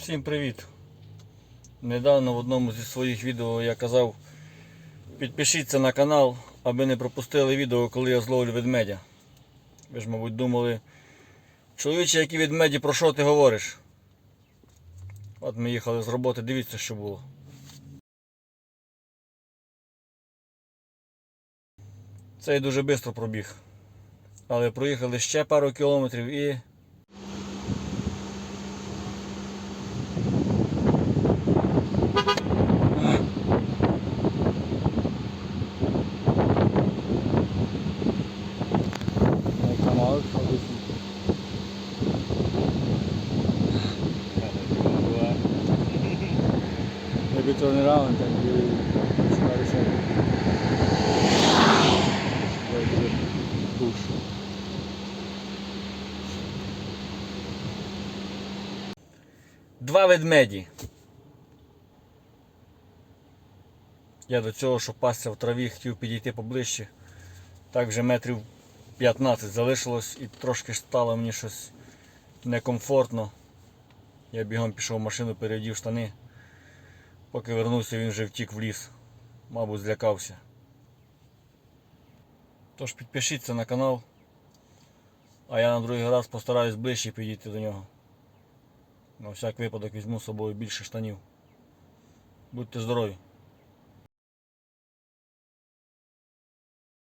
Всім привіт! Недавно в одному зі своїх відео я казав, підпишіться на канал, аби не пропустили відео, коли я зловлю ведмедя. Ви ж, мабуть, думали, чоловіче, які ведмеді, про що ти говориш? От ми їхали з роботи, дивіться, що було. Цей дуже швидко пробіг. Але проїхали ще пару кілометрів і Maybe turn around and you try to say. Go to the. Два ведмеді. Я до цього, що пасся в траві, хотів підійти поближче. Так вже метрів 15 залишилось і трошки стало мені щось некомфортно. Я бігом пішов в машину, переодів штани. Поки вернувся, він вже втік в ліс. Мабуть, злякався. Тож підпишіться на канал. А я на другий раз постараюсь ближче підійти до нього. На всяк випадок візьму з собою більше штанів. Будьте здорові!